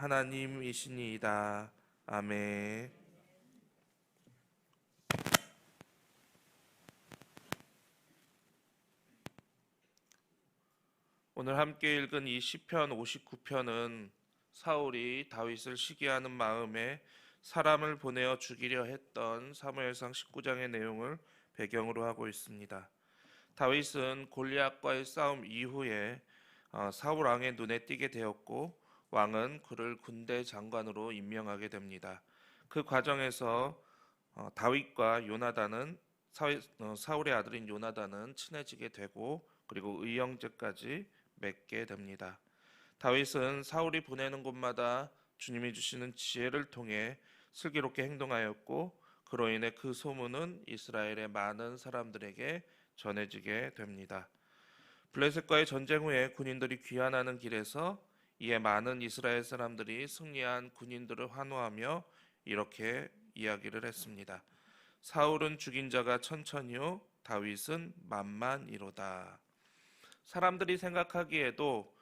하나님이시니이다. 아멘. 오늘 함께 읽은 이 시편 59편은 사울이 다윗을 시기하는 마음에 사람을 보내어 죽이려 했던 사무엘상 19장의 내용을 배경으로 하고 있습니다. 다윗은 골리앗과의 싸움 이후에 어, 사울 왕의 눈에 띄게 되었고 왕은 그를 군대 장관으로 임명하게 됩니다. 그 과정에서 어, 다윗과 요나단은 어, 사울의 아들인 요나단은 친해지게 되고 그리고 의형제까지 맺게 됩니다. 다윗은 사울이 보내는 곳마다 주님이 주시는 지혜를 통해 슬기롭게 행동하였고 그로 인해 그 소문은 이스라엘의 많은 사람들에게 전해지게 됩니다. 블레셋과의 전쟁 후에 군인들이 귀환하는 길에서 이에 많은 이스라엘 사람들이 승리한 군인들을 환호하며 이렇게 이야기를 했습니다. 사울은 죽인 자가 천천히요 다윗은 만만이로다. 사람들이 생각하기에도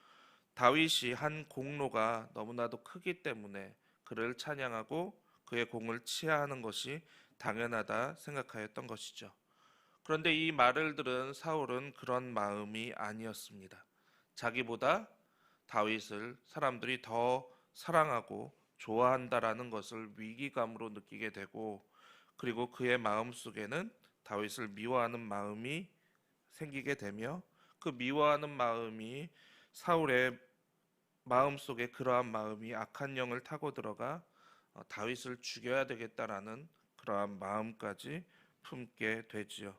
다윗이 한 공로가 너무나도 크기 때문에 그를 찬양하고 그의 공을 치하하는 것이 당연하다 생각하였던 것이죠. 그런데 이 말을 들은 사울은 그런 마음이 아니었습니다. 자기보다 다윗을 사람들이 더 사랑하고 좋아한다라는 것을 위기감으로 느끼게 되고 그리고 그의 마음 속에는 다윗을 미워하는 마음이 생기게 되며 그 미워하는 마음이 사울의 마음 속에 그러한 마음이 악한 영을 타고 들어가 어, 다윗을 죽여야 되겠다라는 그러한 마음까지 품게 되지요.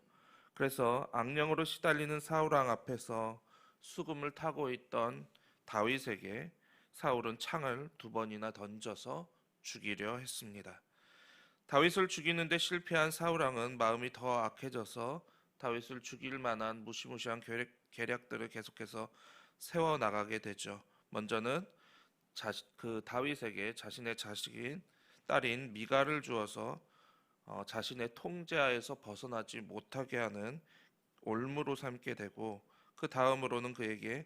그래서 악령으로 시달리는 사울 왕 앞에서 수금을 타고 있던 다윗에게 사울은 창을 두 번이나 던져서 죽이려 했습니다. 다윗을 죽이는데 실패한 사울 왕은 마음이 더 악해져서 다윗을 죽일 만한 무시무시한 계략, 계략 들을 계속해서 세워 나가게 되죠. 먼저는 자시, 그 다윗에게 자신의 자식인 딸인 미가를 주어서 어, 자신의 통제하에서 벗어나지 못하게 하는 올무로 삼게 되고 그 다음으로는 그에게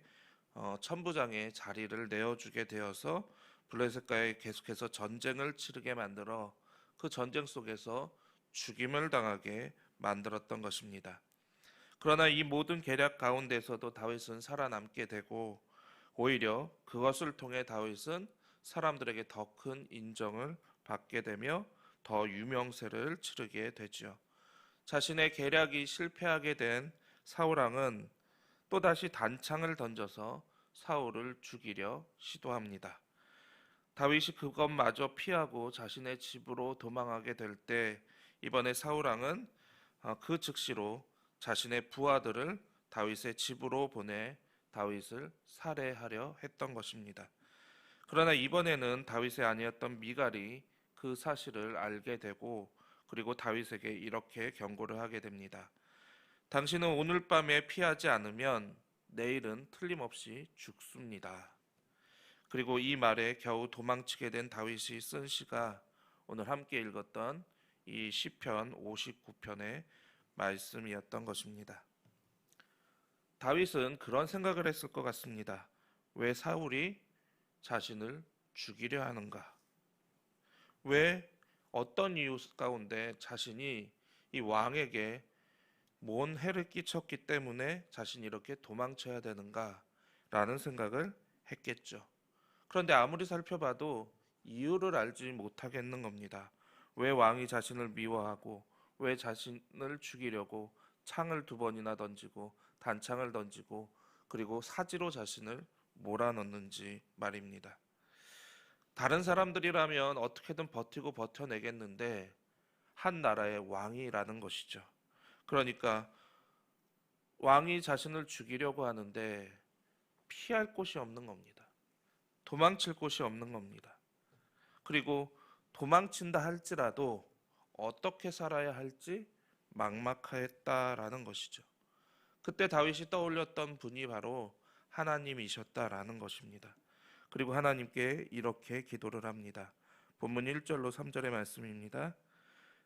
어, 천부장의 자리를 내어주게 되어서 블레셋과의 계속해서 전쟁을 치르게 만들어 그 전쟁 속에서 죽임을 당하게 만들었던 것입니다. 그러나 이 모든 계략 가운데서도 다윗은 살아남게 되고 오히려 그것을 통해 다윗은 사람들에게 더 큰 인정을 받게 되며 더 유명세를 치르게 되지요. 자신의 계략이 실패하게 된 사울 왕은 또다시 단창을 던져서 사울을 죽이려 시도합니다. 다윗이 그것마저 피하고 자신의 집으로 도망하게 될 때 이번에 사울 왕은 어, 그 즉시로 자신의 부하들을 다윗의 집으로 보내 다윗을 살해하려 했던 것입니다. 그러나 이번에는 다윗의 아니었던 미갈이 그 사실을 알게 되고 그리고 다윗에게 이렇게 경고를 하게 됩니다. 당신은 오늘 밤에 피하지 않으면 내일은 틀림없이 죽습니다. 그리고 이 말에 겨우 도망치게 된 다윗이 쓴 시가 오늘 함께 읽었던 이 시편 59편의 말씀이었던 것입니다. 다윗은 그런 생각을 했을 것 같습니다. 왜 사울이 자신을 죽이려 하는가? 왜 어떤 이유 가운데 자신이 이 왕에게 뭔 해를 끼쳤기 때문에 자신이 이렇게 도망쳐야 되는가? 라는 생각을 했겠죠. 그런데 아무리 살펴봐도 이유를 알지 못하겠는 겁니다. 왜 왕이 자신을 미워하고 왜 자신을 죽이려고 창을 두 번이나 던지고 단창을 던지고 그리고 사지로 자신을 몰아넣는지 말입니다. 다른 사람들이라면 어떻게든 버티고 버텨내겠는데 한 나라의 왕이라는 것이죠. 그러니까 왕이 자신을 죽이려고 하는데 피할 곳이 없는 겁니다. 도망칠 곳이 없는 겁니다. 그리고 도망친다 할지라도 어떻게 살아야 할지 막막했다라는 것이죠. 그때 다윗이 떠올렸던 분이 바로 하나님이셨다라는 것입니다. 그리고 하나님께 이렇게 기도를 합니다. 본문 1절로 3절의 말씀입니다.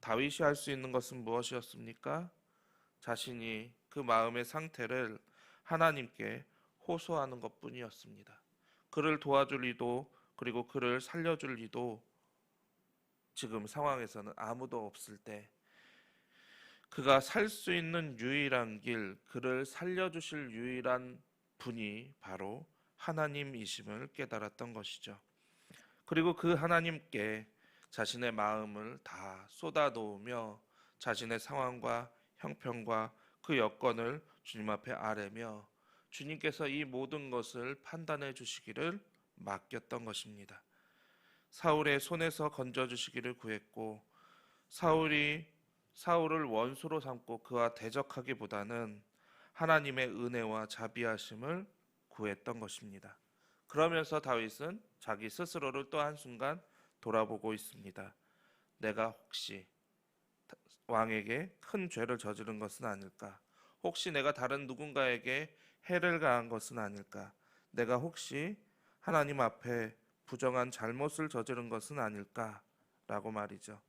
다윗이 할 수 있는 것은 무엇이었습니까? 자신이 그 마음의 상태를 하나님께 호소하는 것 뿐이었습니다. 그를 도와줄 리도 그리고 그를 살려줄 리도 지금 상황에서는 아무도 없을 때 그가 살 수 있는 유일한 길, 그를 살려주실 유일한 분이 바로 하나님이심을 깨달았던 것이죠. 그리고 그 하나님께 자신의 마음을 다 쏟아놓으며 자신의 상황과 형편과 그 여건을 주님 앞에 아뢰며 주님께서 이 모든 것을 판단해 주시기를 맡겼던 것입니다. 사울의 손에서 건져 주시기를 구했고 사울이 사울을 원수로 삼고 그와 대적하기보다는 하나님의 은혜와 자비하심을 구했던 것입니다. 그러면서 다윗은 자기 스스로를 또 한순간 돌아보고 있습니다. 내가 혹시 왕에게 큰 죄를 저지른 것은 아닐까? 혹시 내가 다른 누군가에게 해를 가한 것은 아닐까? 내가 혹시 하나님 앞에 부정한 잘못을 저지른 것은 아닐까? 라고 말이죠.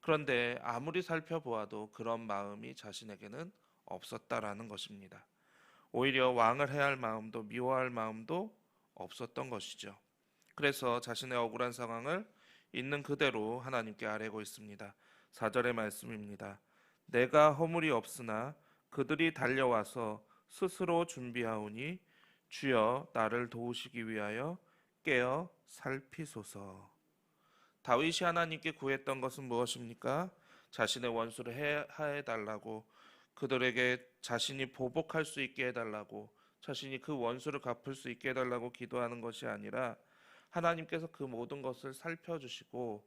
그런데 아무리 살펴보아도 그런 마음이 자신에게는 없었다라는 것입니다. 오히려 왕을 해야 할 마음도 미워할 마음도 없었던 것이죠. 그래서 자신의 억울한 상황을 있는 그대로 하나님께 아뢰고 있습니다. 4절의 말씀입니다. 내가 허물이 없으나 그들이 달려와서 스스로 준비하오니 주여 나를 도우시기 위하여 깨어 살피소서. 다윗이 하나님께 구했던 것은 무엇입니까? 자신의 원수를 해하해 달라고 그들에게 자신이 보복할 수 있게 해달라고 자신이 그 원수를 갚을 수 있게 해달라고 기도하는 것이 아니라 하나님께서 그 모든 것을 살펴주시고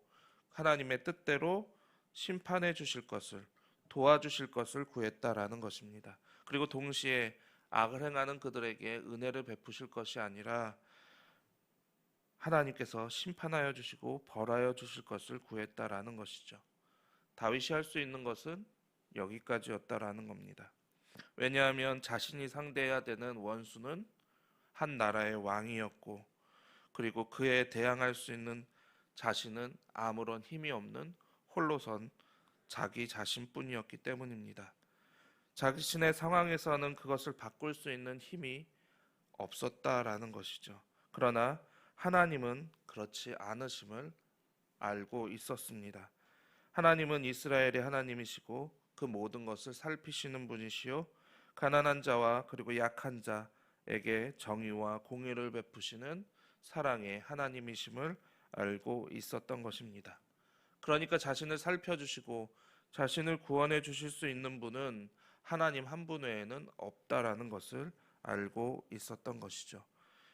하나님의 뜻대로 심판해 주실 것을 도와주실 것을 구했다라는 것입니다. 그리고 동시에 악을 행하는 그들에게 은혜를 베푸실 것이 아니라 하나님께서 심판하여 주시고 벌하여 주실 것을 구했다라는 것이죠. 다윗이 할 수 있는 것은 여기까지였다라는 겁니다. 왜냐하면 자신이 상대해야 되는 원수는 한 나라의 왕이었고 그리고 그에 대항할 수 있는 자신은 아무런 힘이 없는 홀로선 자기 자신뿐이었기 때문입니다. 자신의 상황에서는 그것을 바꿀 수 있는 힘이 없었다라는 것이죠. 그러나 하나님은 그렇지 않으심을 알고 있었습니다. 하나님은 이스라엘의 하나님이시고 그 모든 것을 살피시는 분이시요 가난한 자와 그리고 약한 자에게 정의와 공의를 베푸시는 사랑의 하나님이심을 알고 있었던 것입니다. 그러니까 자신을 살펴주시고 자신을 구원해 주실 수 있는 분은 하나님 한 분 외에는 없다라는 것을 알고 있었던 것이죠.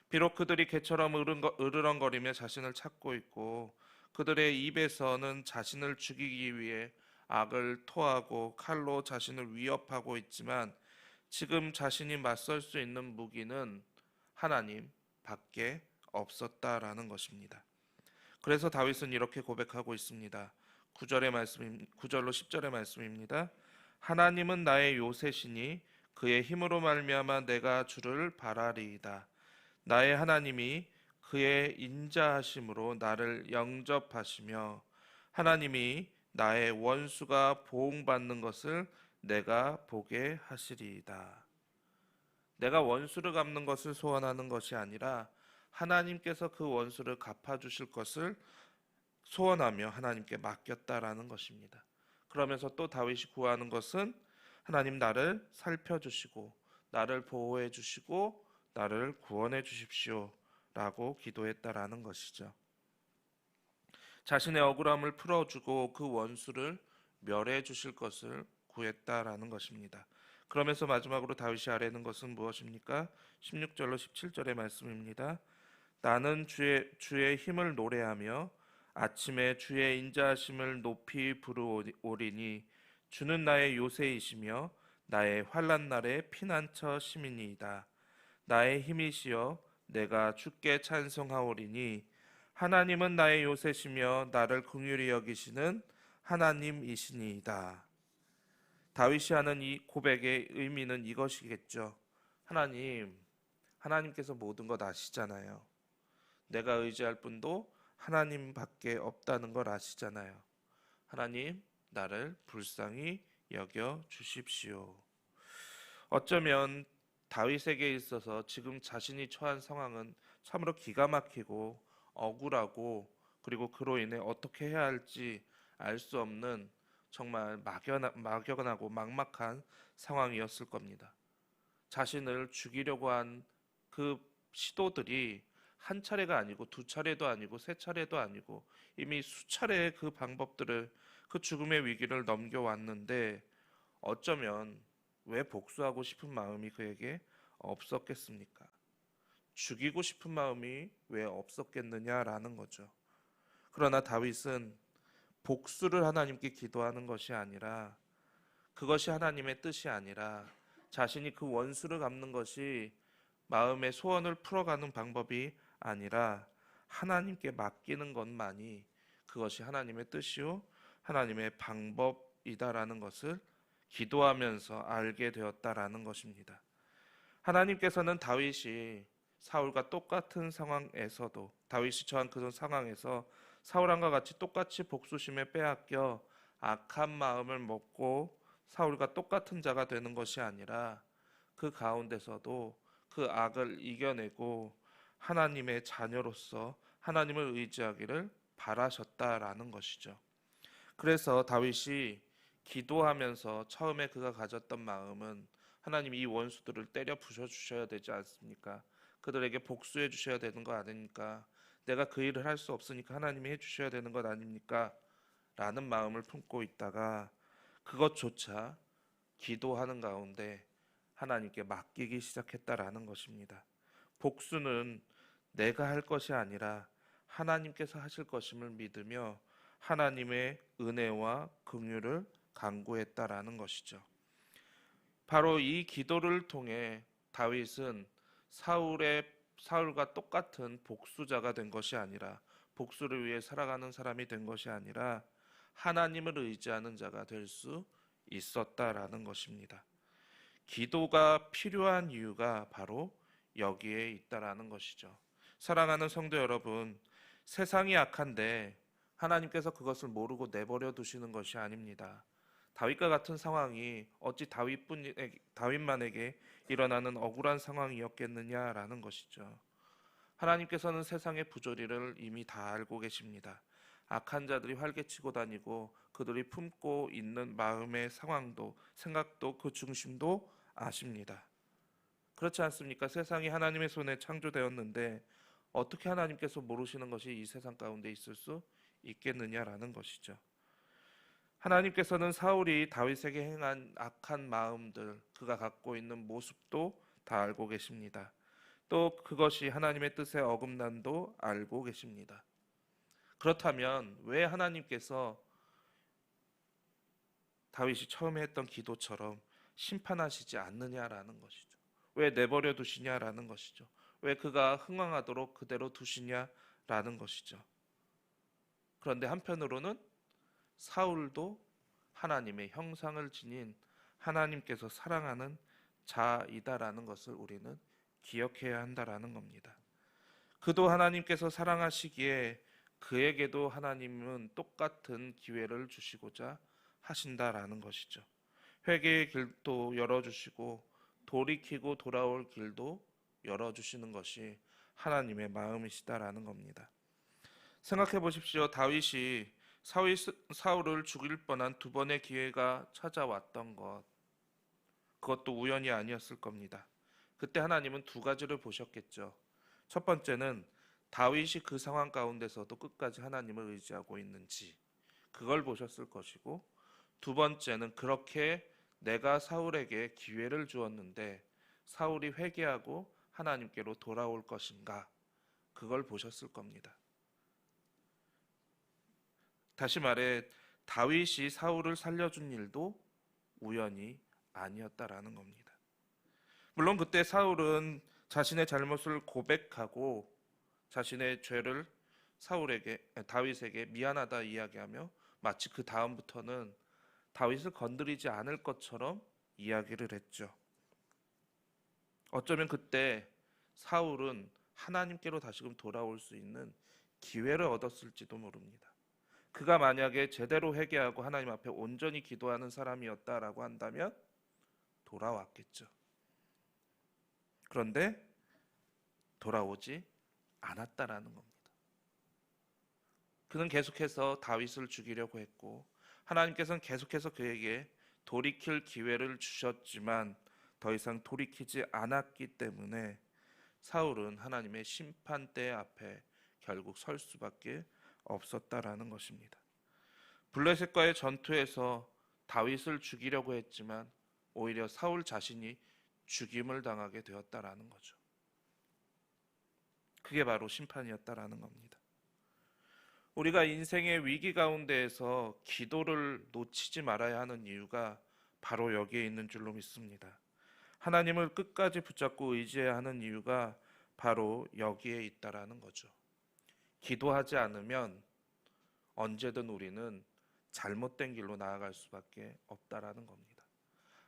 비록 그들이 개처럼 으르렁거리며 자신을 찾고 있고 그들의 입에서는 자신을 죽이기 위해 악을 토하고 칼로 자신을 위협하고 있지만 지금 자신이 맞설 수 있는 무기는 하나님 밖에 없었다라는 것입니다. 그래서 다윗은 이렇게 고백하고 있습니다. 9절의 말씀 9절로 10절의 말씀입니다. 하나님은 나의 요새시니 그의 힘으로 말미암아 내가 주를 바라리이다. 나의 하나님이 그의 인자하심으로 나를 영접하시며 하나님이 나의 원수가 보응받는 것을 내가 보게 하시리이다. 내가 원수를 갚는 것을 소원하는 것이 아니라 하나님께서 그 원수를 갚아 주실 것을 소원하며 하나님께 맡겼다라는 것입니다. 그러면서 또 다윗이 구하는 것은 하나님 나를 살펴 주시고 나를 보호해 주시고 나를 구원해 주십시오 라고 기도했다라는 것이죠. 자신의 억울함을 풀어주고 그 원수를 멸해 주실 것을 구했다라는 것입니다. 그러면서 마지막으로 다윗이 아뢰는 것은 무엇입니까? 16절로 17절의 말씀입니다. 나는 주의 주의 힘을 노래하며 아침에 주의 인자하심을 높이 부르오리니 주는 나의 요새이시며 나의 환난 날의 피난처 시민이다. 나의 힘이시여 내가 주께 찬송하오리니 하나님은 나의 요새시며 나를 긍휼히 여기시는 하나님이시니이다. 다윗이 하는 이 고백의 의미는 이것이겠죠. 하나님, 하나님께서 모든 것 아시잖아요. 내가 의지할 분도 하나님밖에 없다는 걸 아시잖아요. 하나님, 나를 불쌍히 여겨 주십시오. 어쩌면 다윗에게 있어서 지금 자신이 처한 상황은 참으로 기가 막히고 억울하고 그리고 그로 인해 어떻게 해야 할지 알 수 없는 정말 막연하, 막연하고 막막한 상황이었을 겁니다. 자신을 죽이려고 한 그 시도들이 한 차례가 아니고 두 차례도 아니고 세 차례도 아니고 이미 수차례의 그 방법들을 그 죽음의 위기를 넘겨왔는데 어쩌면 왜 복수하고 싶은 마음이 그에게 없었겠습니까? 죽이고 싶은 마음이 왜 없었겠느냐라는 거죠. 그러나 다윗은 복수를 하나님께 기도하는 것이 아니라 그것이 하나님의 뜻이 아니라 자신이 그 원수를 갚는 것이 마음의 소원을 풀어가는 방법이 아니라 하나님께 맡기는 것만이 그것이 하나님의 뜻이요 하나님의 방법이다라는 것을 기도하면서 알게 되었다라는 것입니다. 하나님께서는 다윗이 사울과 똑같은 상황에서도 다윗이 처한 그런 상황에서 사울왕과 같이 똑같이 복수심에 빼앗겨 악한 마음을 먹고 사울과 똑같은 자가 되는 것이 아니라 그 가운데서도 그 악을 이겨내고 하나님의 자녀로서 하나님을 의지하기를 바라셨다라는 것이죠. 그래서 다윗이 기도하면서 처음에 그가 가졌던 마음은 하나님 이 원수들을 때려 부셔 주셔야 되지 않습니까? 그들에게 복수해 주셔야 되는 거 아닙니까? 내가 그 일을 할 수 없으니까 하나님이 해 주셔야 되는 것 아닙니까? 라는 마음을 품고 있다가 그것조차 기도하는 가운데 하나님께 맡기기 시작했다라는 것입니다. 복수는 내가 할 것이 아니라 하나님께서 하실 것임을 믿으며 하나님의 은혜와 긍휼을 간구했다라는 것이죠. 바로 이 기도를 통해 다윗은 사울의 사울과 똑같은 복수자가 된 것이 아니라 복수를 위해 살아가는 사람이 된 것이 아니라 하나님을 의지하는 자가 될 수 있었다라는 것입니다. 기도가 필요한 이유가 바로 여기에 있다라는 것이죠. 사랑하는 성도 여러분, 세상이 악한데 하나님께서 그것을 모르고 내버려 두시는 것이 아닙니다. 다윗과 같은 상황이 어찌 다윗뿐 다윗만에게 일어나는 억울한 상황이었겠느냐라는 것이죠. 하나님께서는 세상의 부조리를 이미 다 알고 계십니다. 악한 자들이 활개치고 다니고 그들이 품고 있는 마음의 상황도 생각도 그 중심도 아십니다. 그렇지 않습니까? 세상이 하나님의 손에 창조되었는데 어떻게 하나님께서 모르시는 것이 이 세상 가운데 있을 수 있겠느냐라는 것이죠. 하나님께서는 사울이 다윗에게 행한 악한 마음들, 그가 갖고 있는 모습도 다 알고 계십니다. 또 그것이 하나님의 뜻에 어긋난도 알고 계십니다. 그렇다면 왜 하나님께서 다윗이 처음에 했던 기도처럼 심판하시지 않느냐라는 것이죠. 왜 내버려 두시냐라는 것이죠. 왜 그가 흥황하도록 그대로 두시냐라는 것이죠. 그런데 한편으로는 사울도 하나님의 형상을 지닌 하나님께서 사랑하는 자이다라는 것을 우리는 기억해야 한다라는 겁니다. 그도 하나님께서 사랑하시기에 그에게도 하나님은 똑같은 기회를 주시고자 하신다라는 것이죠. 회개의 길도 열어주시고 돌이키고 돌아올 길도 열어주시는 것이 하나님의 마음이시다라는 겁니다. 생각해 보십시오. 다윗이 사울을 죽일 뻔한 두 번의 기회가 찾아왔던 것. 그것도 우연이 아니었을 겁니다. 그때 하나님은 두 가지를 보셨겠죠. 첫 번째는 다윗이 그 상황 가운데서도 끝까지 하나님을 의지하고 있는지 그걸 보셨을 것이고 두 번째는 그렇게 내가 사울에게 기회를 주었는데 사울이 회개하고 하나님께로 돌아올 것인가 그걸 보셨을 겁니다. 다시 말해 다윗이 사울을 살려준 일도 우연이 아니었다라는 겁니다. 물론 그때 사울은 자신의 잘못을 고백하고 자신의 죄를 사울에게 다윗에게 미안하다 이야기하며 마치 그 다음부터는 다윗을 건드리지 않을 것처럼 이야기를 했죠. 어쩌면 그때 사울은 하나님께로 다시금 돌아올 수 있는 기회를 얻었을지도 모릅니다. 그가 만약에 제대로 회개하고 하나님 앞에 온전히 기도하는 사람이었다라고 한다면 돌아왔겠죠. 그런데 돌아오지 않았다라는 겁니다. 그는 계속해서 다윗을 죽이려고 했고 하나님께서는 계속해서 그에게 돌이킬 기회를 주셨지만 더 이상 돌이키지 않았기 때문에 사울은 하나님의 심판대 앞에 결국 설 수밖에 없었다라는 것입니다. 블레셋과의 전투에서 다윗을 죽이려고 했지만 오히려 사울 자신이 죽임을 당하게 되었다라는 거죠. 그게 바로 심판이었다라는 겁니다. 우리가 인생의 위기 가운데에서 기도를 놓치지 말아야 하는 이유가 바로 여기에 있는 줄로 믿습니다. 하나님을 끝까지 붙잡고 의지해야 하는 이유가 바로 여기에 있다라는 거죠. 기도하지 않으면 언제든 우리는 잘못된 길로 나아갈 수밖에 없다라는 겁니다.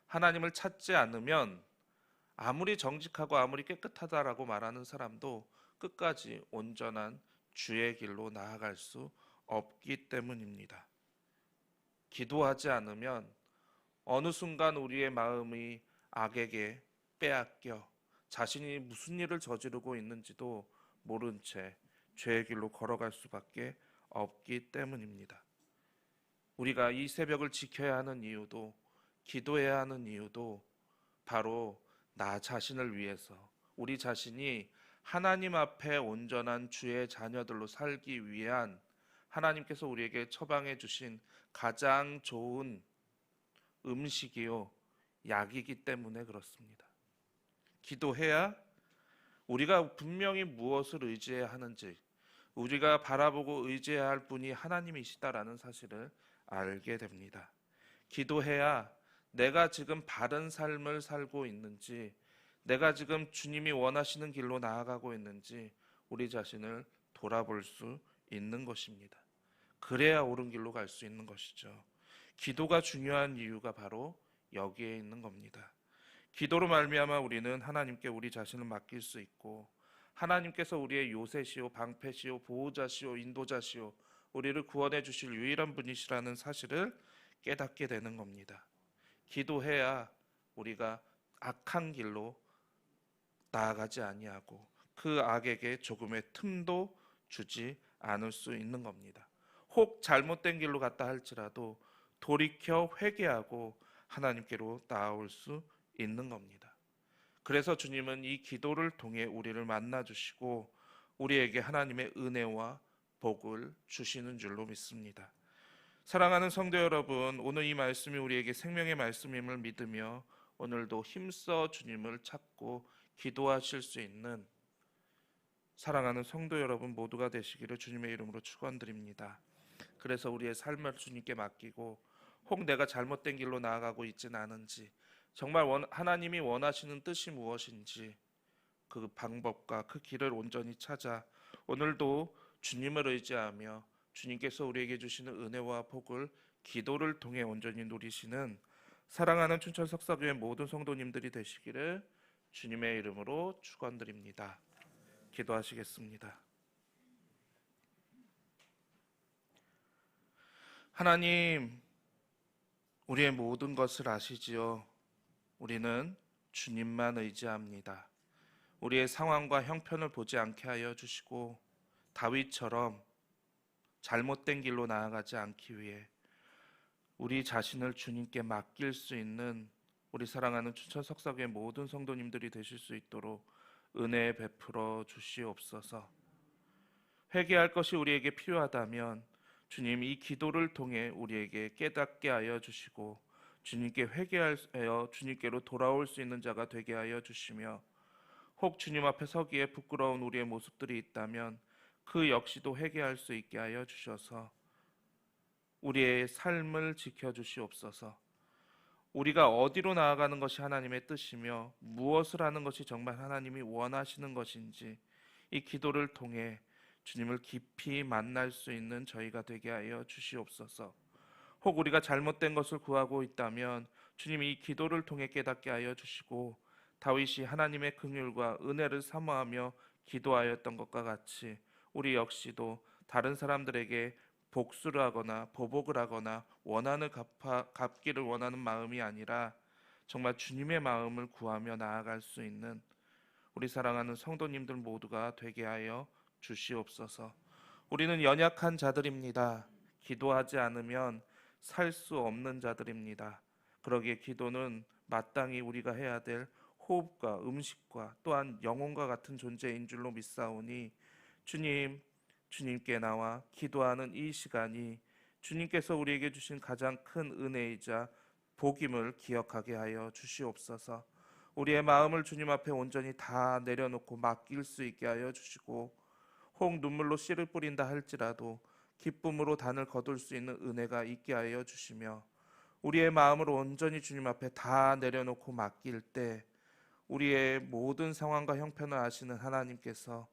하나님을 찾지 않으면 아무리 정직하고 아무리 깨끗하다라고 말하는 사람도 끝까지 온전한 주의 길로 나아갈 수 없기 때문입니다. 기도하지 않으면 어느 순간 우리의 마음이 악에게 빼앗겨 자신이 무슨 일을 저지르고 있는지도 모른 채 죄의 길로 걸어갈 수밖에 없기 때문입니다. 우리가 이 새벽을 지켜야 하는 이유도 기도해야 하는 이유도 바로 나 자신을 위해서 우리 자신이 하나님 앞에 온전한 주의 자녀들로 살기 위한 하나님께서 우리에게 처방해 주신 가장 좋은 음식이요 약이기 때문에 그렇습니다. 기도해야 우리가 분명히 무엇을 의지해야 하는지 우리가 바라보고 의지해야 할 분이 하나님이시다라는 사실을 알게 됩니다. 기도해야 내가 지금 바른 삶을 살고 있는지 내가 지금 주님이 원하시는 길로 나아가고 있는지 우리 자신을 돌아볼 수 있는 것입니다. 그래야 옳은 길로 갈 수 있는 것이죠. 기도가 중요한 이유가 바로 여기에 있는 겁니다. 기도로 말미암아 우리는 하나님께 우리 자신을 맡길 수 있고 하나님께서 우리의 요새시오 방패시오 보호자시오 인도자시오 우리를 구원해 주실 유일한 분이시라는 사실을 깨닫게 되는 겁니다. 기도해야 우리가 악한 길로 나아가지 아니하고 그 악에게 조금의 틈도 주지 않을 수 있는 겁니다. 혹 잘못된 길로 갔다 할지라도 돌이켜 회개하고 하나님께로 나아올 수 있는 겁니다. 그래서 주님은 이 기도를 통해 우리를 만나 주시고 우리에게 하나님의 은혜와 복을 주시는 줄로 믿습니다. 사랑하는 성도 여러분, 오늘 이 말씀이 우리에게 생명의 말씀임을 믿으며 오늘도 힘써 주님을 찾고 기도하실 수 있는 사랑하는 성도 여러분 모두가 되시기를 주님의 이름으로 축원드립니다. 그래서 우리의 삶을 주님께 맡기고 혹 내가 잘못된 길로 나아가고 있지는 않은지 정말 원, 하나님이 원하시는 뜻이 무엇인지 그 방법과 그 길을 온전히 찾아 오늘도 주님을 의지하며 주님께서 우리에게 주시는 은혜와 복을 기도를 통해 온전히 누리시는 사랑하는 춘천 석사교회 모든 성도님들이 되시기를 주님의 이름으로 축원드립니다. 기도하시겠습니다. 하나님, 우리의 모든 것을 아시지요. 우리는 주님만 의지합니다. 우리의 상황과 형편을 보지 않게 하여 주시고 다윗처럼 잘못된 길로 나아가지 않기 위해 우리 자신을 주님께 맡길 수 있는 우리 사랑하는 추천 석사교의 모든 성도님들이 되실 수 있도록 은혜 베풀어 주시옵소서. 회개할 것이 우리에게 필요하다면 주님 이 기도를 통해 우리에게 깨닫게 하여 주시고 주님께 회개하여 주님께로 돌아올 수 있는 자가 되게 하여 주시며 혹 주님 앞에 서기에 부끄러운 우리의 모습들이 있다면 그 역시도 회개할 수 있게 하여 주셔서 우리의 삶을 지켜 주시옵소서. 우리가 어디로 나아가는 것이 하나님의 뜻이며 무엇을 하는 것이 정말 하나님이 원하시는 것인지 이 기도를 통해 주님을 깊이 만날 수 있는 저희가 되게 하여 주시옵소서. 혹 우리가 잘못된 것을 구하고 있다면 주님이 이 기도를 통해 깨닫게 하여 주시고 다윗이 하나님의 긍휼과 은혜를 사모하며 기도하였던 것과 같이 우리 역시도 다른 사람들에게 복수를 하거나 보복을 하거나 원한을 갚아, 갚기를 원하는 마음이 아니라 정말 주님의 마음을 구하며 나아갈 수 있는 우리 사랑하는 성도님들 모두가 되게 하여 주시옵소서. 우리는 연약한 자들입니다. 기도하지 않으면 살 수 없는 자들입니다. 그러기에 기도는 마땅히 우리가 해야 될 호흡과 음식과 또한 영혼과 같은 존재인 줄로 믿사오니 주님 주님께 나와 기도하는 이 시간이 주님께서 우리에게 주신 가장 큰 은혜이자 복임을 기억하게 하여 주시옵소서. 우리의 마음을 주님 앞에 온전히 다 내려놓고 맡길 수 있게 하여 주시고 혹 눈물로 씨를 뿌린다 할지라도 기쁨으로 단을 거둘 수 있는 은혜가 있게 하여 주시며 우리의 마음을 온전히 주님 앞에 다 내려놓고 맡길 때 우리의 모든 상황과 형편을 아시는 하나님께서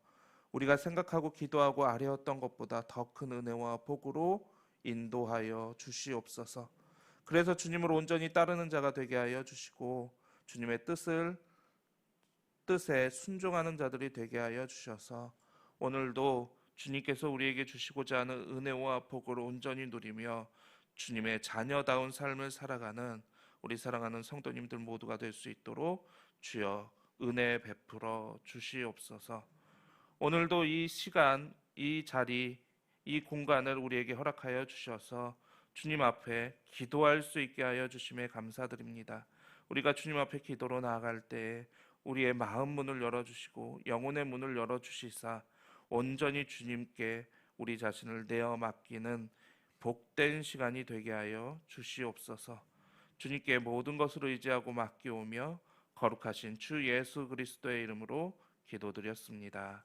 우리가 생각하고 기도하고 아뢰었던 것보다 더 큰 은혜와 복으로 인도하여 주시옵소서. 그래서 주님을 온전히 따르는 자가 되게 하여 주시고 주님의 뜻을 뜻에 순종하는 자들이 되게 하여 주셔서 오늘도 주님께서 우리에게 주시고자 하는 은혜와 복을 온전히 누리며 주님의 자녀다운 삶을 살아가는 우리 사랑하는 성도님들 모두가 될 수 있도록 주여 은혜 베풀어 주시옵소서. 오늘도 이 시간, 이 자리, 이 공간을 우리에게 허락하여 주셔서 주님 앞에 기도할 수 있게 하여 주심에 감사드립니다. 우리가 주님 앞에 기도로 나아갈 때 우리의 마음 문을 열어 주시고 영혼의 문을 열어 주시사 온전히 주님께 우리 자신을 내어 맡기는 복된 시간이 되게 하여 주시옵소서. 주님께 모든 것을 의지하고 맡기오며 거룩하신 주 예수 그리스도의 이름으로 기도드렸습니다.